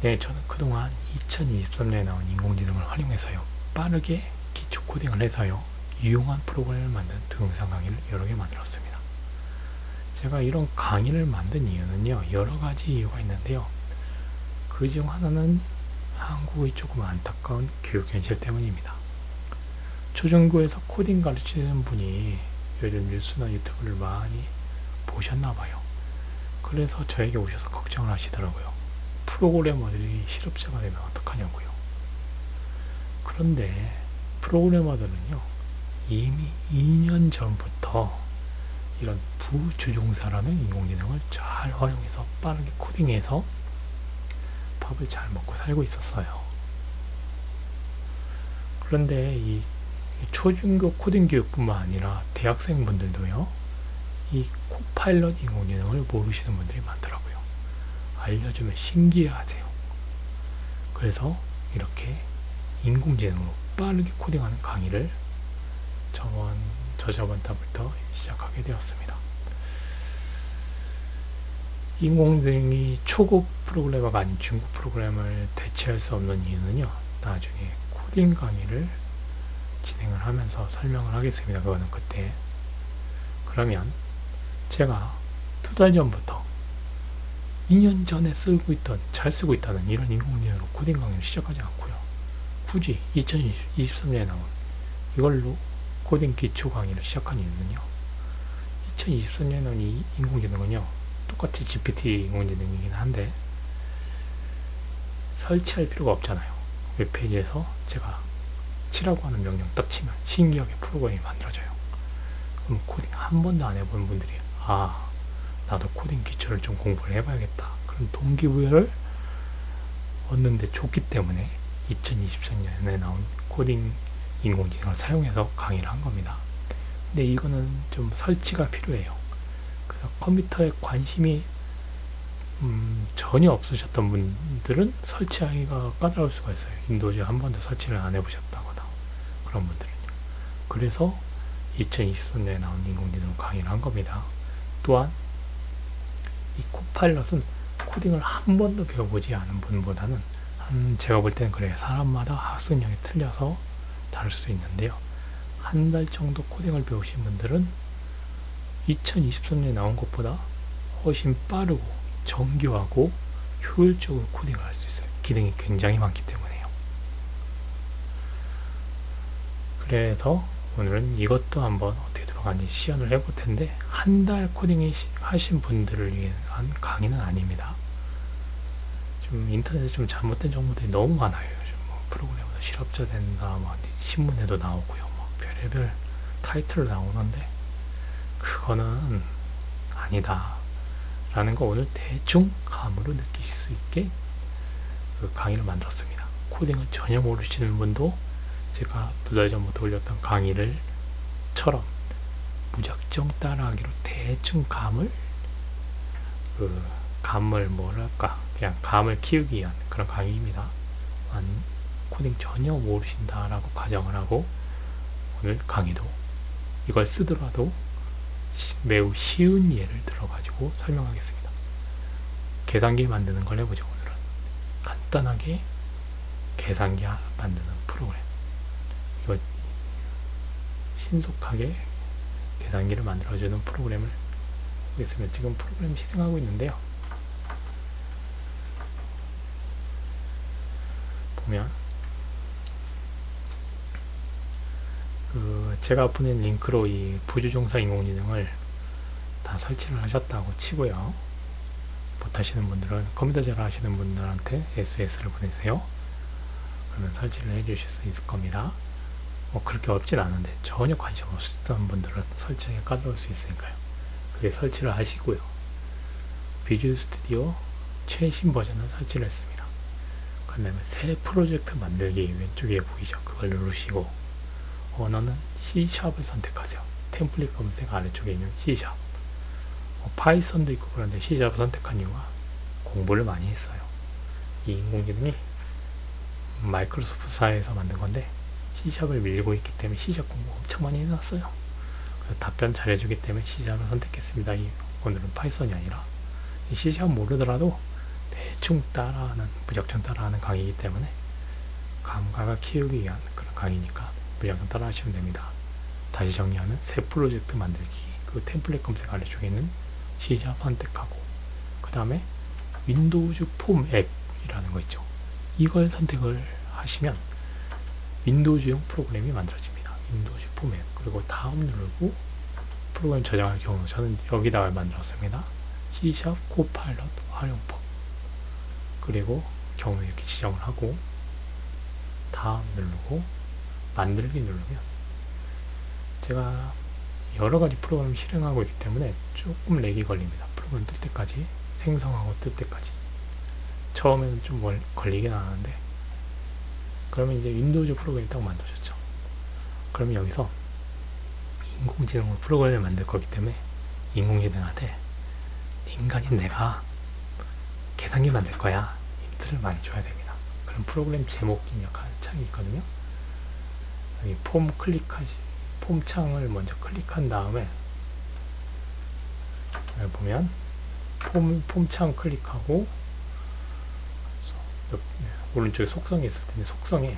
네, 저는 그동안 2023년에 나온 인공지능을 활용해서요. 빠르게 기초 코딩을 해서요. 유용한 프로그램을 만든 동영상 강의를 여러 개 만들었습니다. 제가 이런 강의를 만든 이유는요. 여러 가지 이유가 있는데요. 그 중 하나는 한국의 조금 안타까운 교육 현실 때문입니다. 초중고에서 코딩 가르치는 분이 요즘 뉴스나 유튜브를 많이 보셨나 봐요. 그래서 저에게 오셔서 걱정을 하시더라고요. 프로그래머들이 실업자가 되면 어떡하냐고요. 그런데 프로그래머들은요, 이미 2년 전부터 이런 부주종사라는 인공지능을 잘 활용해서 빠르게 코딩해서 밥을 잘 먹고 살고 있었어요. 그런데 이 초중고 코딩 교육뿐만 아니라 대학생분들도요, 이 코파일럿 인공지능을 모르시는 분들이 많더라고요. 알려주면 신기해하세요. 그래서 이렇게 인공지능으로 빠르게 코딩하는 강의를 저번 저저번 달부터 시작하게 되었습니다. 인공지능이 초급 프로그래머가 아닌 중급 프로그램을 대체할 수 없는 이유는요. 나중에 코딩 강의를 진행을 하면서 설명을 하겠습니다. 그거는 그때. 그러면 제가 두 달 전부터 2년 전에 쓰고 있던, 잘 쓰고 있다는 이런 인공지능으로 코딩 강의를 시작하지 않고요. 굳이 2023년에 나온 이걸로 코딩 기초 강의를 시작한 이유는요. 2023년에 나온 이 인공지능은요. 똑같이 GPT 인공지능이긴 한데 설치할 필요가 없잖아요. 웹페이지에서 제가 치라고 하는 명령 딱 치면 신기하게 프로그램이 만들어져요. 그럼 코딩 한 번도 안 해본 분들이 아 나도 코딩 기초를 좀 공부를 해봐야겠다. 그런 동기부여를 얻는데 좋기 때문에 2023년에 나온 코딩 인공지능을 사용해서 강의를 한 겁니다. 근데 이거는 좀 설치가 필요해요. 그래서 컴퓨터에 관심이 음, 전혀 없으셨던 분들은 설치하기가 까다로울 수가 있어요. 윈도우즈 한 번도 설치를 안 해보셨다거나 그런 분들은요. 그래서 2023년에 나온 인공지능 강의를 한 겁니다. 또한 이 코파일럿은 코딩을 한 번도 배워보지 않은 분보다는 한 제가 볼 때는 그래요. 사람마다 학습량이 틀려서 다를 수 있는데요. 한 달 정도 코딩을 배우신 분들은 2023년에 나온 것보다 훨씬 빠르고 정교하고 효율적으로 코딩을 할 수 있어요. 기능이 굉장히 많기 때문에요. 그래서 오늘은 이것도 한번 어떻게 들어가는지 시연을 해볼 텐데 한 달 코딩 하신 분들을 위한 강의는 아닙니다. 좀 인터넷에 좀 잘못된 정보들이 너무 많아요. 요즘 뭐 프로그램에서 실업자 된다, 뭐 신문에도 나오고요, 뭐 별의별 타이틀로 나오는데 그거는 아니다. 라는 거 오늘 대충 감으로 느낄 수 있게 그 강의를 만들었습니다. 코딩을 전혀 모르시는 분도 제가 두 달 전부터 올렸던 강의를 처럼 무작정 따라하기로 대충 감을 그 감을 뭐랄까 그냥 감을 키우기 위한 그런 강의입니다. 한 코딩 전혀 모르신다라고 가정을 하고 오늘 강의도 이걸 쓰더라도 매우 쉬운 예를 들어가지고 설명하겠습니다. 계산기 만드는 걸 해보죠, 오늘은. 간단하게 계산기 만드는 프로그램. 이거 신속하게 계산기를 만들어주는 프로그램을 보겠습니다. 지금 프로그램 실행하고 있는데요. 보면 그 제가 보낸 링크로 이 부주종사 인공지능을 다 설치를 하셨다고 치고요. 못하시는 분들은 컴퓨터 잘 하시는 분들한테 SS를 보내세요. 그러면 설치를 해주실 수 있을 겁니다. 뭐 그렇게 어렵진 않은데 전혀 관심 없었던 분들은 설치하기 까다로울 수 있으니까요. 그게 설치를 하시고요. 비주얼 스튜디오 최신 버전을 설치를 했습니다. 그 다음에 새 프로젝트 만들기 왼쪽에 보이죠? 그걸 누르시고 언어는 C샵을 선택하세요. 템플릿 검색 아래쪽에 있는 C샵. 뭐 파이썬도 있고 그런데 C샵을 선택한 이유가 공부를 많이 했어요. 이 인공지능이 마이크로소프트사에서 만든 건데 C샵을 밀고 있기 때문에 C샵 공부 엄청 많이 해놨어요. 그래서 답변 잘해주기 때문에 C샵을 선택했습니다. 이, 오늘은 파이썬이 아니라 C샵 모르더라도 대충 따라하는 무작정 따라하는 강의이기 때문에 감각을 키우기 위한 그런 강의니까 무작정 따라하시면 됩니다. 다시 정리하면 새 프로젝트 만들기 그 템플릿 검색 아래쪽에 있는 시작 선택하고 그 다음에 윈도우즈 폼 앱이라는 거 있죠. 이걸 선택을 하시면 윈도우즈용 프로그램이 만들어집니다. 윈도우즈 폼 앱. 그리고 다음 누르고 프로그램 저장할 경우 저는 여기다가 만들었습니다. C샵 코파일럿 활용법. 그리고 경우 이렇게 지정을 하고 다음 누르고 만들기 누르면 제가 여러 가지 프로그램을 실행하고 있기 때문에 조금 렉이 걸립니다. 프로그램 뜰 때까지 생성하고 뜰 때까지 처음에는 좀 멀, 걸리긴 하는데 그러면 이제 윈도우즈 프로그램이 딱 만들어졌죠. 그러면 여기서 인공지능으로 프로그램을 만들 거기 때문에 인공지능한테 인간인 내가 계산기 만들 거야 힌트를 많이 줘야 됩니다. 그럼 프로그램 제목 입력하는 창이 있거든요. 여기 폼 클릭하시 폼 창을 먼저 클릭한 다음에 여기 보면 폼, 폼창 클릭하고 옆, 오른쪽에 속성이 있을 텐데 속성에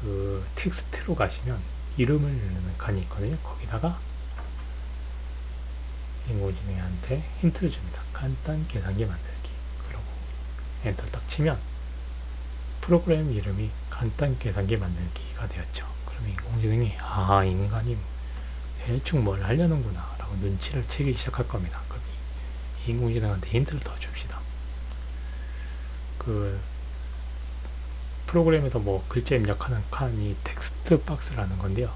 그 텍스트로 가시면 이름을 넣는 칸이 있거든요. 거기다가 인공지능한테 힌트를 줍니다. 간단 계산기 만들기. 그러고 엔터 딱 치면 프로그램 이름이 간단 계산기 만들기가 되었죠. 그러면 인공지능이 아 인간이 대충 뭘 하려는구나 라고 눈치를 채기 시작할 겁니다. 그럼 이 인공지능한테 힌트를 더 줍시다. 그 프로그램에서 뭐 글자 입력하는 칸이 텍스트 박스라는 건데요.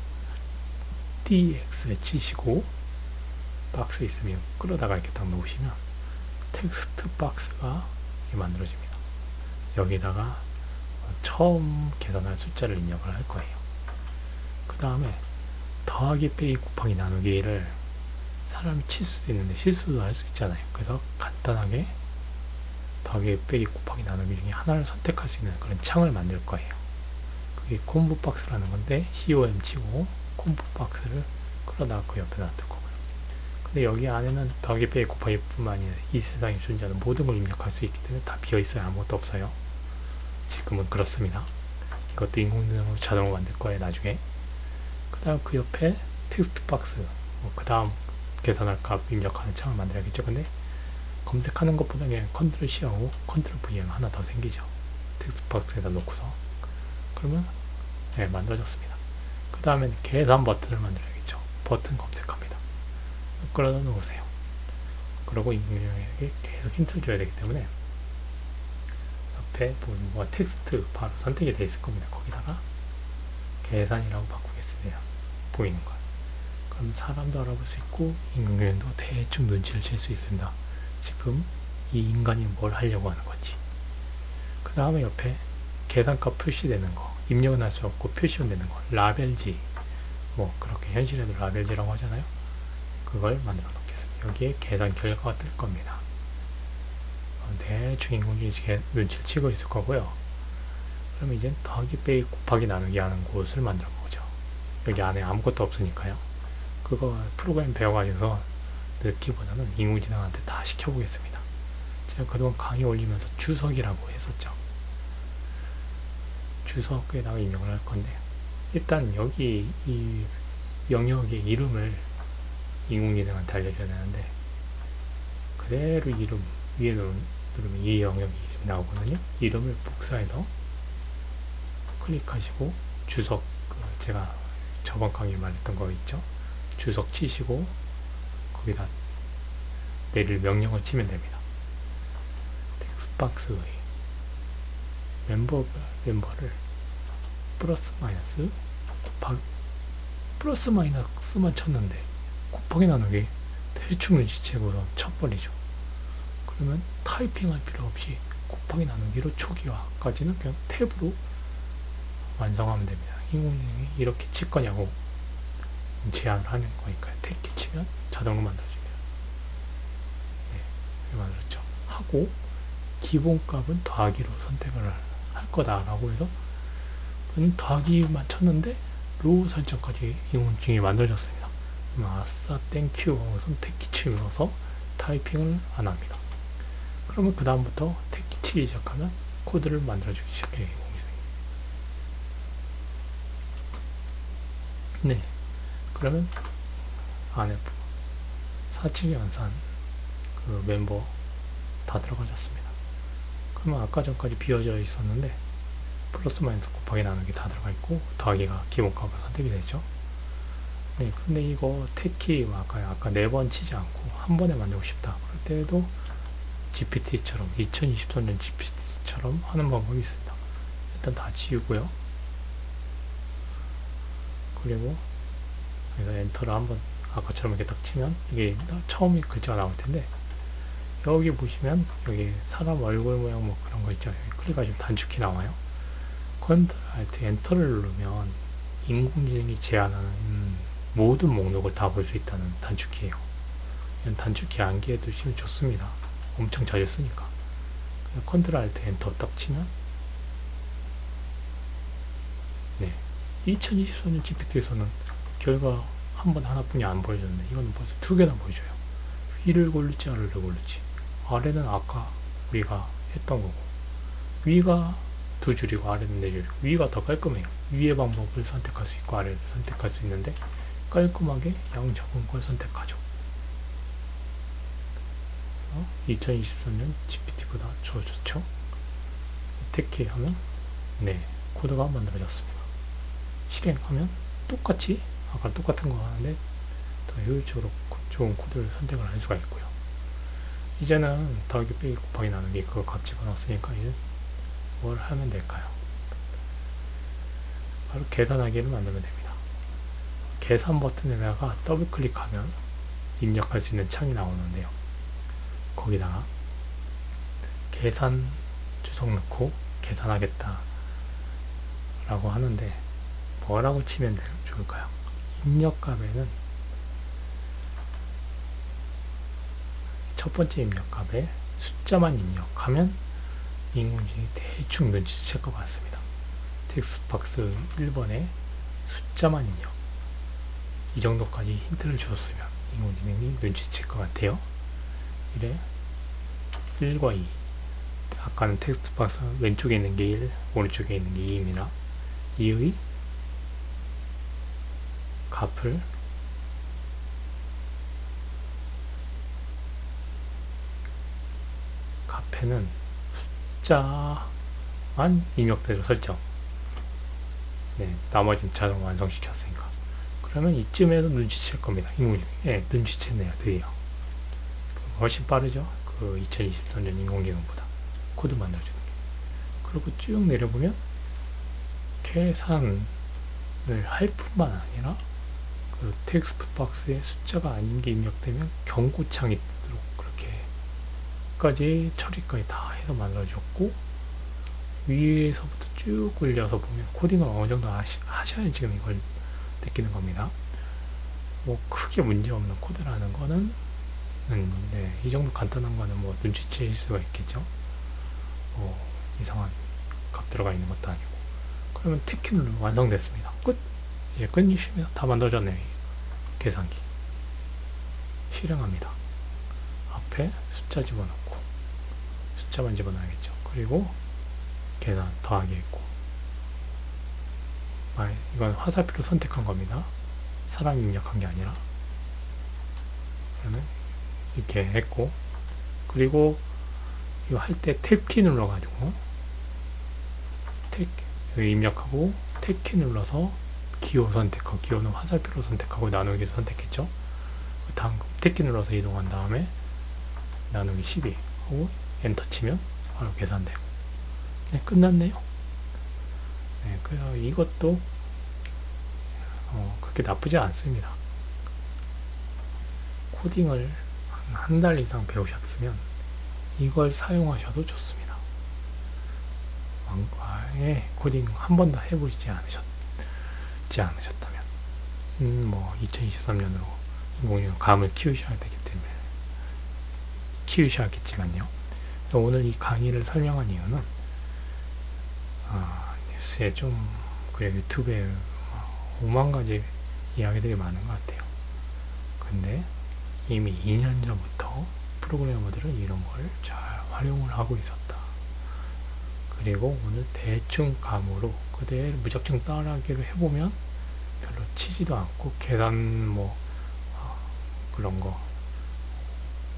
DX 치시고 박스 있으면 끌어다가 이렇게 딱 놓으시면 텍스트 박스가 이렇게 만들어집니다. 여기다가 처음 계산할 숫자를 입력을 할 거예요. 그 다음에 더하기 빼기 곱하기 나누기를 사람이 칠 수도 있는데 실수도 할 수 있잖아요. 그래서 간단하게 더하기 빼기 곱하기 나누기 중에 하나를 선택할 수 있는 그런 창을 만들 거예요. 그게 콤보 박스라는 건데 COM 치고 콤보 박스를 끌어다가 그 옆에 놔둘 거고요. 근데 여기 안에는 더하기 빼기 곱하기 뿐만 아니라 이 세상에 존재하는 모든 걸 입력할 수 있기 때문에 다 비어 있어요. 아무것도 없어요. 지금은 그렇습니다. 이것도 인공지능으로 자동으로 만들 거예요. 나중에. 그 다음 그 옆에 텍스트 박스 뭐 그 다음 계산할 값 입력하는 창을 만들어야겠죠 근데 검색하는 것보다 그냥 컨트롤 C하고 컨트롤 Vm 하나 더 생기죠. 텍스트 박스에다 놓고서. 그러면 네 만들어졌습니다. 그 다음에 계산 버튼을 만들어야겠죠. 버튼 검색합니다. 끌어다 놓으세요. 그리고 인공지능에게 계속 힌트를 줘야 되기 때문에 옆에 뭐 텍스트 바로 선택이 되어 있을 겁니다. 거기다가 계산이라고 바꾸겠습니다. 보이는 거. 그럼 사람도 알아볼 수 있고 인간도 대충 눈치를 챌 수 있습니다. 지금 이 인간이 뭘 하려고 하는 건지. 그 다음에 옆에 계산값 표시되는 거, 입력은 할 수 없고 표시는 되는 거, 라벨지, 뭐 그렇게 현실에도 라벨지라고 하잖아요. 그걸 만들어 놓겠습니다. 여기에 계산 결과가 뜰 겁니다. 대충 인공지능이 눈치를 치고 있을 거고요. 그러면 이제 더하기 빼기 곱하기 나누기 하는 곳을 만들어 보죠. 여기 안에 아무것도 없으니까요. 그거 프로그램 배워가지고 넣기보다는 인공지능한테 다 시켜보겠습니다. 제가 그동안 강의 올리면서 주석이라고 했었죠. 주석에다가 입력을 할 건데 일단 여기 이 영역의 이름을 인공지능한테 알려줘야 되는데 그대로 이름 위에 누르면 이 영역의 이름이 나오거든요. 이름을 복사해서 클릭하시고 주석 그 제가 저번 강의 말했던 거 있죠? 주석 치시고 거기다 내릴 명령을 치면 됩니다. 텍스박스의 멤버 멤버를 플러스 마이너스 곱하기 플러스 마이너스만 쳤는데 곱하기 나누기 대충 눈치채고서 쳐버리죠. 그러면 타이핑할 필요 없이 곱하기 나누기로 초기화까지는 그냥 탭으로 완성하면 됩니다. 인공지능이 이렇게 칠 거냐고 제안을 하는 거니까요. 택기 치면 자동으로 만들어집니다. 네, 만들었죠. 하고 기본값은 더하기로 선택을 할 거다라고 해서 더하기만 쳤는데 로 설정까지 인공지능이 만들어졌습니다. 아싸 땡큐 선택키 치면서 타이핑을 안 합니다. 그러면 그 다음부터 택기 치기 시작하면 코드를 만들어주기 시작해요. 네. 그러면 안에 4층 연산 그 멤버 다 들어가졌습니다. 그러면 아까 전까지 비워져 있었는데 플러스 마이너스 곱하기 나누기 다 들어가 있고 더하기가 기본값으로 선택이 되죠. 네, 근데 이거 택키 아까 아까 네 번 치지 않고 한 번에 만들고 싶다. 그럴 때도 GPT처럼 2023년 GPT처럼 하는 방법이 있습니다. 일단 다 지우고요. 그리고 여기서 엔터를 한번 아까처럼 이렇게 딱 치면 이게 처음에 글자가 나올 텐데 여기 보시면 여기 사람 얼굴 모양 뭐 그런 거 있죠. 여기 클릭하시면 단축키 나와요. 컨트롤 알트 엔터를 누르면 인공지능이 제안하는 모든 목록을 다 볼 수 있다는 단축키예요. 이런 단축키 암기해 두시면 좋습니다. 엄청 자주 쓰니까. 컨트롤 알트 엔터 딱 치면 네. 2024년 GPT에서는 결과 한 번 하나뿐이 안 보여줬는데 이건 벌써 두 개나 보여줘요. 위를 고를지 아래를 고를지. 아래는 아까 우리가 했던 거고 위가 두 줄이고 아래는 네 줄. 위가 더 깔끔해요. 위의 방법을 선택할 수 있고 아래를 선택할 수 있는데 깔끔하게 양 적은 걸 선택하죠. 2023년 GPT보다 좋아졌죠. 택키 하면 네 코드가 만들어졌습니다. 실행하면 똑같이 아까 똑같은 거 하는데 더 효율적으로 좋은 코드를 선택을 할 수가 있고요. 이제는 더하기 빼기 곱하기 나누기 그거 값 집어넣었으니까 이제 뭘 하면 될까요? 바로 계산하기를 만들면 됩니다. 계산 버튼에다가 더블 클릭하면 입력할 수 있는 창이 나오는데요. 거기다가 계산 주석 넣고 계산하겠다 라고 하는데 뭐라고 치면 좋을까요? 입력값에는 첫 번째 입력값에 숫자만 입력하면 인공지능이 대충 눈치챌 것 같습니다. 텍스박스 1번에 숫자만 입력 이 정도까지 힌트를 줬으면 인공지능이 눈치챌 것 같아요. 이래 1과 2 아까는 텍스트 박스 왼쪽에 있는 게 1, 오른쪽에 있는 게 2입니다. 2의 값을 값에는 숫자만 입력대로 설정 네, 나머지는 자동 완성시켰으니까 그러면 이쯤에서 눈치챌 겁니다. 인공지능 예, 눈치챘네요. 드디어 훨씬 빠르죠. 그 2023년 인공지능보다 코드 만들어주는 게 그리고 쭉 내려보면 계산을 할 뿐만 아니라 그 텍스트 박스에 숫자가 아닌 게 입력되면 경고창이 뜨도록 그렇게까지 처리까지 다 해서 만들어줬고 위에서부터 쭉 올려서 보면 코딩을 어느 정도 하시, 하셔야 지금 이걸 느끼는 겁니다. 뭐 크게 문제 없는 코드라는 거는 음, 네, 이 정도 간단한 거는 뭐 눈치챌 수가 있겠죠. 뭐 이상한 값 들어가 있는 것도 아니고. 그러면 탭키는 완성됐습니다. 끝. 이제 끝이시면 다 만들어졌네요. 계산기. 실행합니다. 앞에 숫자 집어넣고 숫자만 집어넣어야겠죠. 그리고 계산 더하기 했고 아, 이건 화살표로 선택한 겁니다. 사람 입력한 게 아니라 그러면 이렇게 했고 그리고 이거 할 때 탭키 눌러가지고 탭 여기 입력하고 탭키 눌러서 기호 선택하고 기호는 화살표로 선택하고 나누기도 선택했죠. 다음 탭키 눌러서 이동한 다음에 나누기 12 하고 엔터 치면 바로 계산되고 네 끝났네요. 네 그래서 이것도 어, 그렇게 나쁘지 않습니다. 코딩을 한 달 이상 배우셨으면 이걸 사용하셔도 좋습니다. 왕과의 코딩 한 번도 해보지 않으셨 지 않으셨다면, 음, 뭐 2023년으로 인공지능 감을 키우셔야 되기 때문에 키우셔야겠지만요. 오늘 이 강의를 설명한 이유는 아, 뉴스에 좀 그래 유튜브에 5만 가지 이야기들이 많은 것 같아요. 근데 이미 2년 전부터 프로그래머들은 이런 걸 잘 활용을 하고 있었다. 그리고 오늘 대충 감으로 그대로 무작정 따라하기로 해보면 별로 치지도 않고 계산 뭐 어, 그런 거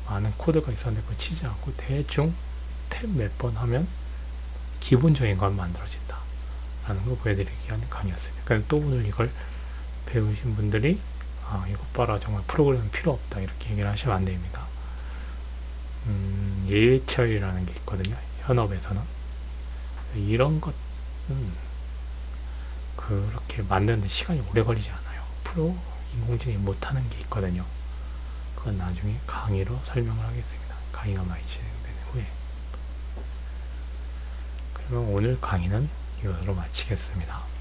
많은 코드가 있었는데 그거 치지 않고 대충 탭 몇 번 하면 기본적인 건 만들어진다 라는 걸 보여드리기 위한 강의였습니다. 그러니까 또 오늘 이걸 배우신 분들이 아 이것 봐라 정말 프로그램 필요 없다 이렇게 얘기를 하시면 안 됩니다. 음, 예처리라는 게 있거든요. 현업에서는 이런 것은 그렇게 만드는데 시간이 오래 걸리지 않아요. 프로 인공지능이 못하는 게 있거든요. 그건 나중에 강의로 설명을 하겠습니다. 강의가 많이 진행된 후에. 그러면 오늘 강의는 이것으로 마치겠습니다